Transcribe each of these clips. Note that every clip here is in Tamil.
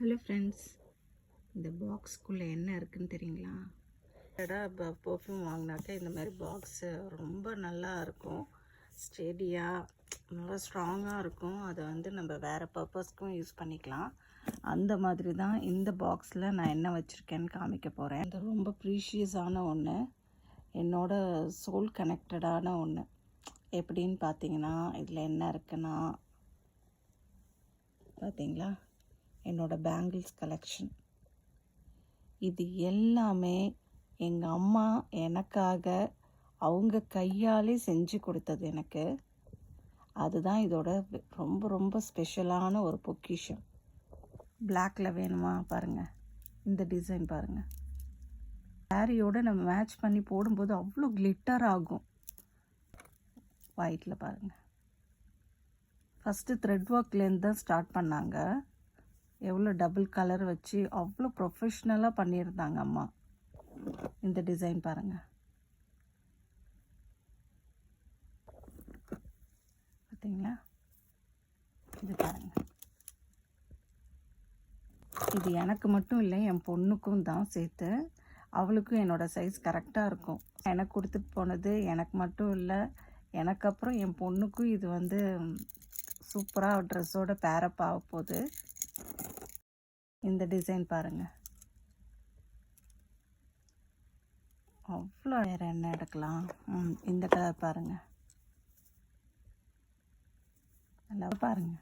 ஹலோ ஃப்ரெண்ட்ஸ் இந்த பாக்ஸ்க்குள்ளே என்ன இருக்குன்னு தெரியுங்களா? இப்போ பர்ஃப்யூம் வாங்கினாக்கா இந்த மாதிரி பாக்ஸு ரொம்ப நல்லா இருக்கும். ஸ்டெடியாக நல்லா ஸ்ட்ராங்காக இருக்கும். அதை வந்து நம்ம வேறு பர்பஸ்க்கும் யூஸ் பண்ணிக்கலாம். அந்த மாதிரி தான் இந்த பாக்ஸில் நான் என்ன வச்சுருக்கேன்னு காமிக்க போகிறேன் அது ரொம்ப ப்ரீஷியஸான ஒன்று என்னோட சோல் கனெக்டடான ஒன்று எப்படின்னு பார்த்தீங்கன்னா இதில் என்ன இருக்குன்னா பார்த்தீங்களா? என்னோட பேங்கிள்ஸ் கலெக்ஷன் இது எல்லாமே எங்கள் அம்மா எனக்காக அவங்க கையாலே செஞ்சு கொடுத்தது எனக்கு. அதுதான் இதோட ரொம்ப ரொம்ப ஸ்பெஷலான ஒரு பொக்கிஷம். பிளாக்ல வேணுமா? பாருங்கள் இந்த டிசைன் பாருங்கள் சாரியோடு நம்ம மேட்ச் பண்ணி போடும்போது அவ்வளோ கிளிட்டர் ஆகும். ஒயிட்டில் பாருங்கள் ஃபஸ்ட்டு த்ரெட் ஒர்க்லேருந்து தான் ஸ்டார்ட் பண்ணாங்க. எவ்வளோ டபுள் கலர் வச்சு அவ்வளோ ப்ரொஃபஷ்னலாக பண்ணியிருந்தாங்க அம்மா. இந்த டிசைன் பாருங்கள் பார்த்தீங்களா? இது பாருங்கள் இது எனக்கு மட்டும் இல்லை என் பொண்ணுக்கும் தான் சேர்த்து. அவளுக்கும் என்னோடய சைஸ் கரெக்டாக இருக்கும். எனக்கு கொடுத்துட்டு போனது எனக்கு மட்டும் இல்லை. எனக்கு அப்புறம் என் பொண்ணுக்கும் இது வந்து சூப்பராக ட்ரெஸ்ஸோட பேரப் ஆக போகுது. இந்த டிசைன் பாருங்கள் அவ்வளோ வேறு என்ன எடுக்கலாம்? ம், இந்த கலர் பாருங்க. நல்லா பாருங்க.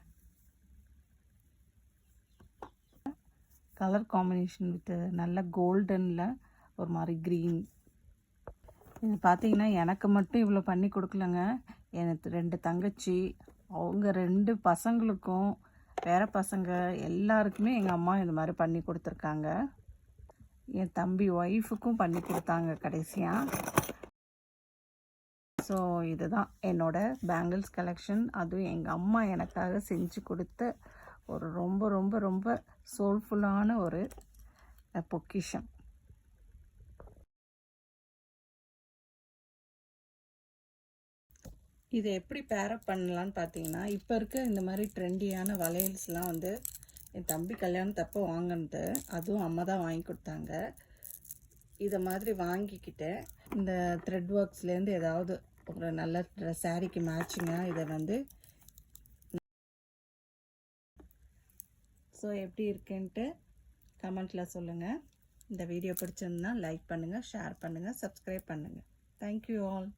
கலர் காம்பினேஷன் வித் நல்ல கோல்டனில் ஒரு மாதிரி க்ரீன். இது பார்த்தீங்கன்னா எனக்கு மட்டும் இவ்வளோ பண்ணி கொடுக்கலங்க. எனக்கு ரெண்டு தங்கச்சி. அவங்க ரெண்டு பசங்களுக்கும் வேற பசங்க எல்லாருக்குமே எங்கள் அம்மா இந்த மாதிரி பண்ணி கொடுத்துருக்காங்க. என் தம்பி ஒய்ஃபுக்கும் பண்ணி கொடுத்தாங்க கடைசியாக ஸோ இதுதான் என்னோட பேங்கிள்ஸ் கலெக்ஷன் அதுவும் எங்கள் அம்மா எனக்காக செஞ்சு கொடுத்த ஒரு ரொம்ப ரொம்ப ரொம்ப சோல்ஃபுல்லான ஒரு பொக்கிஷம். இதை எப்படி பேரப் பண்ணலான்னு பார்த்தீங்கன்னா இப்போ இருக்க இந்த மாதிரி ட்ரெண்டியான வளையல்ஸ்லாம் வந்து என் தம்பி கல்யாணத்தப்போ வாங்கினது. அதுவும் அம்மா தான் வாங்கி கொடுத்தாங்க. இதை மாதிரி வாங்கிக்கிட்டேன் இந்த த்ரெட் ஒர்க்ஸ்லேருந்து ஏதாவது ஒரு நல்ல சாரீக்கு மேட்சிங்காக இதை வந்து ஸோ எப்படி இருக்குன்ட்டு கமெண்ட்டில் சொல்லுங்கள் இந்த வீடியோ பிடிச்சிருந்தா லைக் பண்ணுங்கள் ஷேர் பண்ணுங்கள் சப்ஸ்கிரைப் பண்ணுங்கள் தேங்க்யூ ஆல்